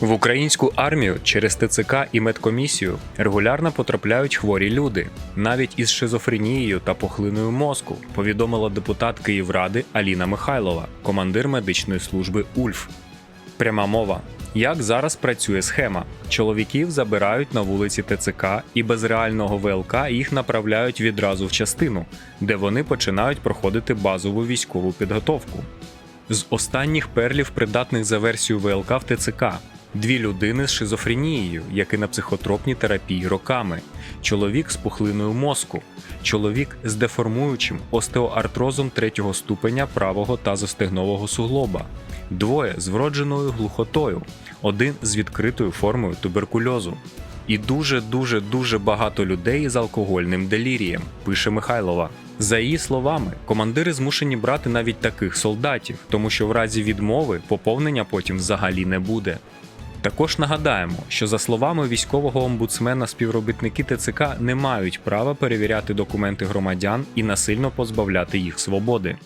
В українську армію через ТЦК і медкомісію регулярно потрапляють хворі люди, навіть із шизофренією та похлиною мозку, повідомила депутат Київради Аліна Михайлова, командир медичної служби УЛЬФ. Пряма мова. Як зараз працює схема? Чоловіків забирають на вулиці ТЦК і без реального ВЛК їх направляють відразу в частину, де вони починають проходити базову військову підготовку. З останніх перлів, придатних за версію ВЛК в ТЦК, дві людини з шизофренією, які на психотропній терапії роками, чоловік з пухлиною мозку, чоловік з деформуючим остеоартрозом третього ступеня правого тазостегнового суглоба, двоє з вродженою глухотою, один з відкритою формою туберкульозу. І дуже дуже дуже багато людей з алкогольним делірієм, пише Михайлова. За її словами, командири змушені брати навіть таких солдатів, тому що в разі відмови поповнення потім взагалі не буде. Також нагадаємо, що за словами військового омбудсмена, співробітники ТЦК не мають права перевіряти документи громадян і насильно позбавляти їх свободи.